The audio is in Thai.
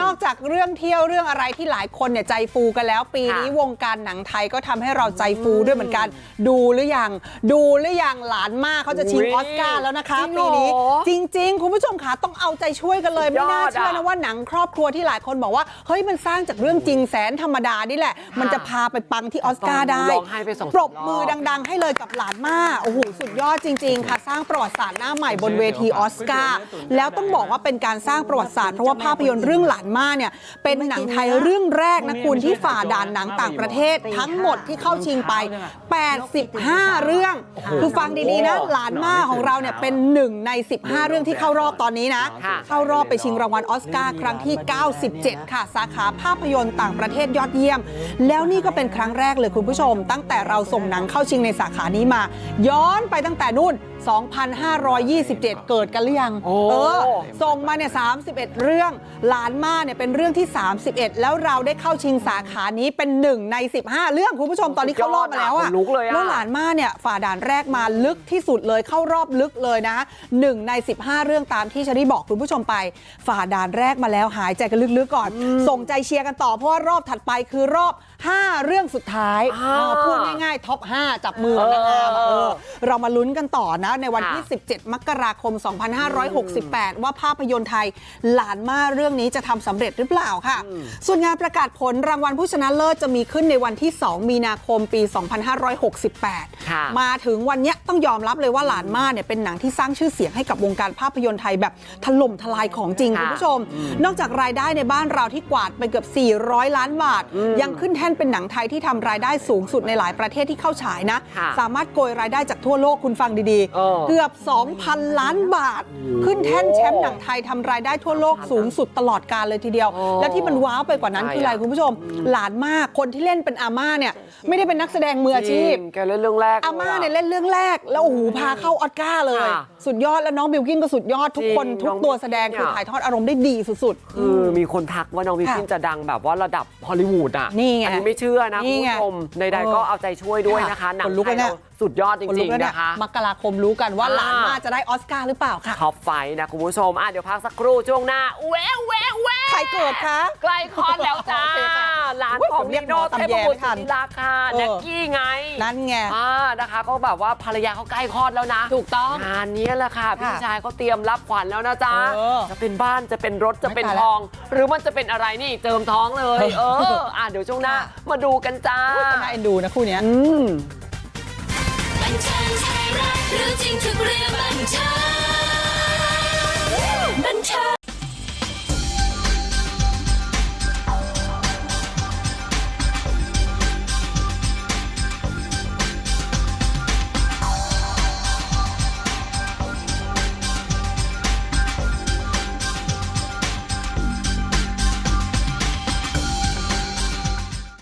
นอกจากเรื่องเที่ยวเรื่องอะไรที่หลายคนเนี่ยใจฟูกันแล้ว ปีนี้ค่ะวงการหนังไทยก็ทำให้เราใจฟูด้วยเหมือนกัน ดูหรือยังดูหรือยังหลานมากเขาจะชิงอุ๊ยออสการ์แล้วนะคะจริงเหรปีอนี้จริง ๆ คุณผู้ชมคะต้องเอาใจช่วยกันเลยสุไม่ดยอดน่าเชื่ออะนะว่าหนังครอบครัวที่หลายคนบอกว่าเฮ้ยมันสร้างจากเรื่องจริงแสนธรรมดานี่แหละ มันจะพาไปปังที่ออสการ์ได้ร้องไห้ไปสองสามปรบมือรอบดัง ๆ ให้เลยกับหลานมาโอ้โหสุดยอดจริง ๆ ค่ะสร้างประวัติศาสตร์หน้าใหม่บนเวทีออสการ์แล้วต้องบอกว่าเป็นการสร้างประวัติศาสตร์เพราะว่าภาพยนตร์เรื่องหลานมาเนี่ยเป็นหนังไทยเรื่องแรกนะคุณที่ฝ่าด่านหนังต่างประเทศ ทั้งหมดที่เข้าชิงไป 85 เรื่อง คือฟังดีๆนะหลานมาของเราเนี่ยเป็นหนึ่งใน 15 เรื่องที่เข้ารอบตอนนี้นะค่ะเข้ารอบไปชิงรางวัลออสการ์ครั้งที่ 97 ค่ะ สาขาภาพยนตร์ต่างประเทศยอดเยี่ยม แล้วนี่ก็เป็นครั้งแรกเลยคุณผู้ชม ตั้งแต่เราส่งหนังเข้าชิงในสาขานี้มา ย้อนไปตั้งแต่นู่น 2,527 เกิดกันหรือยังโอ้เออ ส่งมาเนี่ย31 เรื่อง หลานมาเนี่ยเป็นเรื่องที่ 31 แล้วเราได้เข้าชิงสาขานี้เป็นหนึ่งใน 15 เรื่องคุณผู้ชมตอนนี้เข้ารอบมาแล้วอะขนลุกเลยอะแล้วหลานมาเนี่ยฝ่าด่านแรกมาลึกที่สุดเลยเข้ารอบลึกเลยนะหนึ่งใน 15 เรื่องตามที่ชารีบอกคุณผู้ชมไป ฝ่าด่านแรกมาแล้วหายใจกันลึกๆก่อน ส่งใจเชียร์กันต่อเพราะว่ารอบถัดไปคือรอบ 5 เรื่องสุดท้ายอ่าเออพูดง่ายๆท็อป5จับมือกันนางงามอะเออเออเรามาลุ้นกันต่อนะในวันที่ค่ะ17มกราคม2568ว่าภาพยนตร์ไทยหลานมาเรื่องนี้จะทำสำเร็จหรือเปล่าค่ะ ส่วนงานประกาศผลรางวัลผู้ชนะเลิศจะมีขึ้นในวันที่ 2 มีนาคมปี 2568ค่ะมาถึงวันเนี้ยต้องยอมรับเลยว่าหลานมาเนี่ยเป็นหนังที่สร้างชื่อเสียงให้กับวงการภาพยนตร์ไทยแบบถล่มทลายของจริงค่ะคุณผู้ชม นอกจากรายได้ในบ้านเราที่กวาดไปเกือบ 400 ล้านบาท ยังขึ้นแท่นเป็นหนังไทยที่ทำรายได้สูงสุดในหลายประเทศที่เข้าฉายนะค่ะสามารถโกยรายได้จากทั่วโลกคุณฟังดีเออๆเกือบ 2,000 ล้านบาท ขึ้นแท่นแชมป์หนังไทยทำรายได้ทั่วโลกสูงสุดตลอดกาลเลยทีเดียวโอ้และที่มันว้าวไปกว่านั้นใช่คืออะไรอะคุณผู้ชม หลานมากคนที่เล่นเป็นอาม่าเนี่ยไม่ได้เป็นนักแสดงมืออาชีพจริงแกเล่นเรื่องแรกอาม่าเนี่ยเล่นเรื่องแรก แล้วโอ้โหพาเข้าออสการ์เลยค่ะสุดยอดแล้วน้องบิวกินก็สุดยอดทุกคนจริงทุกน้องตัวแสดงบิลกิ้นคืออะถ่ายทอดอารมณ์ได้ดีสุดคือมีคนทักว่าน้องวิค่ะกินจะดังแบบว่าระดับฮอลลีวูดอะนี่ไงอันี้ไม่เชื่อนะนี่คุณไงผู้ชมใดๆก็เอาใจช่วยด้วยนะคะหนังขนลุกไทเลยยเนี่เราย สุดยอดจคนลุริกงแล้วๆเนี่ยนะคะมกราคมรู้กันว่าอ่าหลานมาจะได้ออสการ์หรือเปล่าค่ะท็อปไฟว์นะคุณผู้ชมอะเดี๋ยวพักสักครู่ช่วงหน้าแววแววแววใครเกิดคะใกล้คลอดแล้วจ้าโอเคค่ะหลานอุ๊ยของผมเรีนียกโนหมอเทตำพแยบุตรไม่ทันศิลาคาเออแน็กกี้ไง นั่นไงอ่านะคะ ก็แบบว่าภรรยาเขาใกล้คลอดแล้วนะ ถูกต้องงานนี้แหละค่ะ พี่ชายเขาเตรียมรับขวัญแล้วนะจ๊ะเออจะเป็นบ้านจะเป็นรถจะเป็นไม่ตายทแล้วอง หรือมันจะเป็นอะไรนี่เจิมท้องเลย เอออะเดี๋ยวช่วงหน้ามาดูกันจ้าก็น่าเอ็นดูนะคู่เนี้ยอืม บันเทิงไทยรัฐรู้จริงทุกเรื่องบันเทิง